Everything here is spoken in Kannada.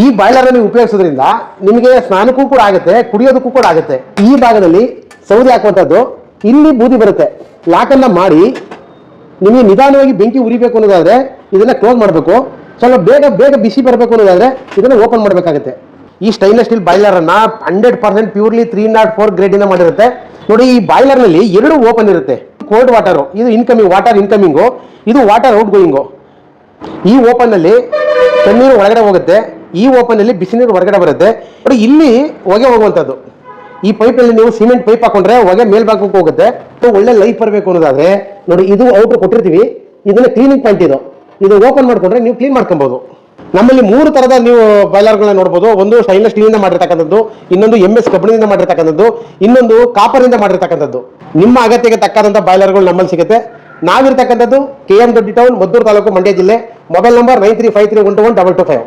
ಈ ಬಾಯ್ಲರ್ ನೀವು ಉಪಯೋಗಿಸೋದ್ರಿಂದ ನಿಮಗೆ ಸ್ನಾನಕ್ಕೂ ಕೂಡ ಆಗುತ್ತೆ, ಕುಡಿಯೋದಕ್ಕೂ ಕೂಡ ಆಗುತ್ತೆ. ಈ ಭಾಗದಲ್ಲಿ ಸೌದೆ ಹಾಕುವಂಥದ್ದು ಇಲ್ಲಿ ಬೂದಿ ಬರುತ್ತೆ. ಲಾಕನ್ನ ಮಾಡಿ ನಿಮಗೆ ನಿಧಾನವಾಗಿ ಬೆಂಕಿ ಉರಿಬೇಕು ಅನ್ನೋದಾದ್ರೆ ಇದನ್ನ ಕ್ಲೋಸ್ ಮಾಡಬೇಕು. ಸ್ವಲ್ಪ ಬೇಗ ಬೇಗ ಬಿಸಿ ಬರಬೇಕು ಅನ್ನೋದಾದ್ರೆ ಇದನ್ನ ಓಪನ್ ಮಾಡಬೇಕಾಗುತ್ತೆ. ಈ ಸ್ಟೈನ್ಲೆಸ್ ಸ್ಟೀಲ್ ಬಾಯ್ಲರ್ ಅನ್ನ hundred percent purely three not four grade ಮಾಡಿರುತ್ತೆ. ನೋಡಿ, ಈ ಬಾಯ್ಲರ್ನಲ್ಲಿ ಎರಡು ಓಪನ್ ಇರುತ್ತೆ. ಕೋಲ್ಡ್ ವಾಟರ್ ಇದು ಇನ್ಕಮಿಂಗ್ ವಾಟರ್ ಇನ್ಕಮಿಂಗು ಇದು ವಾಟರ್ ಔಟ್ ಗೋಯಿಂಗು ಈ ಓಪನ್ ಅಲ್ಲಿ ತಣ್ಣೀರು ಒಳಗಡೆ ಹೋಗುತ್ತೆ. ಈ ಓಪನ್ ಅಲ್ಲಿ ಬಿಸಿನೀರು ಹೊರಗಡೆ ಬರುತ್ತೆ. ನೋಡಿ, ಇಲ್ಲಿ ಹೊಗೆ ಹೋಗುವಂಥದ್ದು. ಈ ಪೈಪ್ ಅಲ್ಲಿ ನೀವು ಸಿಮೆಂಟ್ ಪೈಪ್ ಹಾಕೊಂಡ್ರೆ ಹೊಗೆ ಮೇಲ್ಭಾಗಕ್ಕೆ ಹೋಗುತ್ತೆ. ಒಳ್ಳೆ ಲೈಫ್ ಬರಬೇಕು ಅನ್ನೋದಾದ್ರೆ, ನೋಡಿ, ಇದು ಔಟ್ರ್ ಕೊಟ್ಟಿರ್ತೀವಿ. ಇದನ್ನ ಕ್ಲೀನಿಂಗ್ ಪಾಯಿಂಟ್ ಇದು. ಇದು ಓಪನ್ ಮಾಡ್ಕೊಂಡ್ರೆ ನೀವು ಕ್ಲೀನ್ ಮಾಡ್ಕೊಬಹುದು ನಮ್ಮಲ್ಲಿ ಮೂರು ತರದ ನೀವು ಬಾಯ್ಲರ್ಗಳನ್ನ ನೋಡಬಹುದು ಒಂದು ಸ್ಟೈನ್ಲೆಸ್ ಸ್ಟೀಲಿಂದ ಮಾಡಿರ್ತಕ್ಕಂಥದ್ದು, ಇನ್ನೊಂದು ಎಂ ಎಸ್ ಕಬ್ಬಿಣದಿಂದ ಮಾಡಿರ್ತಕ್ಕಂಥದ್ದು, ಇನ್ನೊಂದು ಕಾಪರ್ ಇಂದ ಮಾಡಿರ್ತಕ್ಕಂಥದ್ದು. ನಿಮ್ಮ ಅಗತ್ಯಕ್ಕೆ ತಕ್ಕಂಥ ಬಾಯ್ಲರ್ಗಳು ನಮ್ಮಲ್ಲಿ ಸಿಗುತ್ತೆ. ನಾವಿರ್ತಕ್ಕಂಥದ್ದು K M Doddi town, Maddur taluk Mandya ಜಿಲ್ಲೆ. Mobile number nine three five three one two one double two five.